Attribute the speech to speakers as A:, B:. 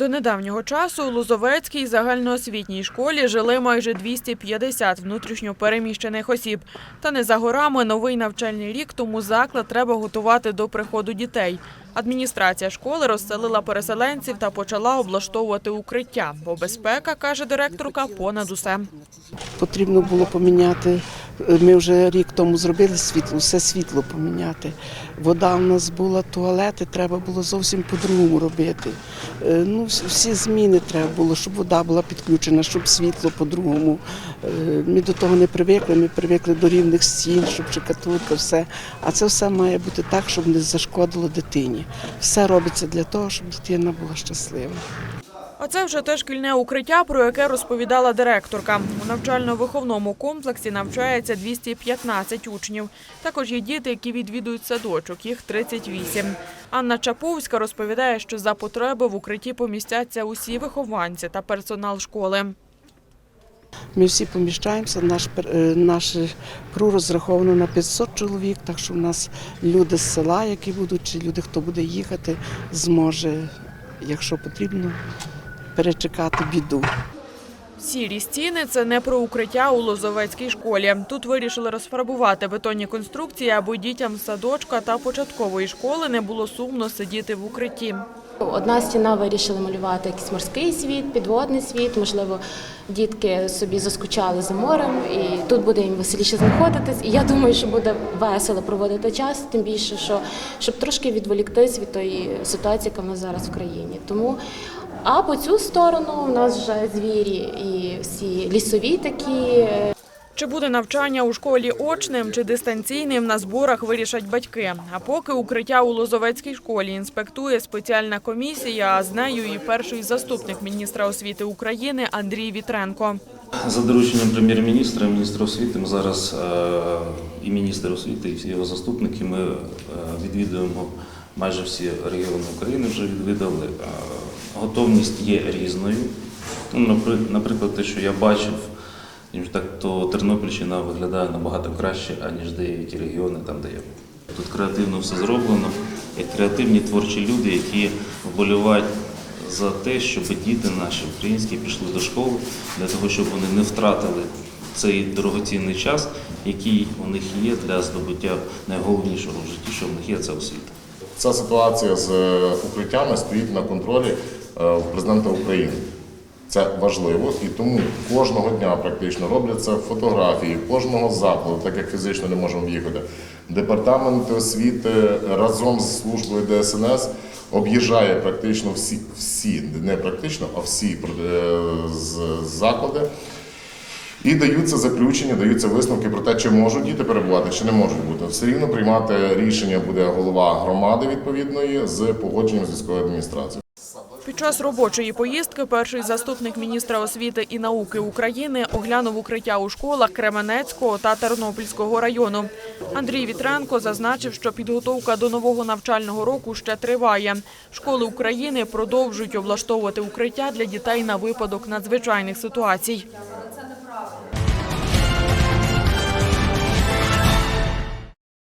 A: До недавнього часу у Лозовецькій загальноосвітній школі жили майже 250 внутрішньопереміщених осіб. Та не за горами новий навчальний рік, тому заклад треба готувати до приходу дітей. Адміністрація школи розселила переселенців та почала облаштовувати укриття, бо безпека, каже директорка, понад усе.
B: Потрібно було поміняти. Ми вже рік тому зробили світло, все світло поміняти. Вода у нас була, туалети треба було зовсім по-другому робити. Е, Ну, всі зміни треба було, щоб вода була підключена, щоб світло по-другому. Е, Ми до того не привикли, ми привикли до рівних стін, щоб штукатурка, все. А це все має бути так, щоб не зашкодило дитині. Все робиться для того, щоб дитина була щаслива.
A: А це вже те шкільне укриття, про яке розповідала директорка. У навчально-виховному комплексі навчається 215 учнів. Також є діти, які відвідують садочок, їх 38. Анна Чаповська розповідає, що за потреби в укритті помістяться усі вихованці та персонал школи.
B: Ми всі поміщаємося, наш, е, наш КРУ розраховано на 500 чоловік, так що в нас люди з села, які будуть, чи люди, хто буде їхати, зможе, якщо потрібно, перечекати біду.
A: Сірі стіни це не про укриття у Лозовецькій школі. Тут вирішили розфарбувати бетонні конструкції, аби дітям садочка та початкової школи не було сумно сидіти в укритті.
C: Одна стіна вирішили малювати якийсь морський світ, підводний світ. Можливо, дітки собі заскучали за морем, і тут буде їм веселіше знаходитись. І я думаю, що буде весело проводити час, тим більше, що щоб трошки відволіктись від тої ситуації, яка в нас зараз в країні. Тому а по цю сторону у нас вже звірі і всі лісові такі.
A: Чи буде навчання у школі очним чи дистанційним на зборах вирішать батьки. А поки укриття у Лозовецькій школі інспектує спеціальна комісія, а з нею і перший заступник міністра освіти України Андрій Вітренко.
D: За дорученням прем'єр-міністра, міністра освіти, ми зараз е, і міністр освіти, і всі його заступники, ми е, відвідуємо майже всі регіони України, вже відвідали. Е, Готовність є різною. Ну, Наприклад, те, що я бачив, ніж так, то Тернопільщина виглядає набагато краще, аніж деякі регіони, там, де я. Тут креативно все зроблено, і креативні творчі люди, які вболівають за те, щоб діти наші українські пішли до школи, для того, щоб вони не втратили цей дорогоцінний час, який у них є для здобуття найголовнішого в житті, що в них є це освіта.
E: Ця ситуація з укриттями стоїть на контролі е, президента України. Це важливо і тому кожного дня практично робляться фотографії кожного закладу, так як фізично не можемо в'їхати. Департамент освіти разом з службою ДСНС об'їжджає практично всі, всі не практично, а всі е, заклади. І даються заключення, даються висновки про те, чи можуть діти перебувати, чи не можуть бути. Все рівно приймати рішення буде голова громади відповідної з погодженням з військовою адміністрацією.
A: Під час робочої поїздки перший заступник міністра освіти і науки України оглянув укриття у школах Кременецького та Тернопільського району. Андрій Вітренко зазначив, що підготовка до нового навчального року ще триває. Школи України продовжують облаштовувати укриття для дітей на випадок надзвичайних ситуацій.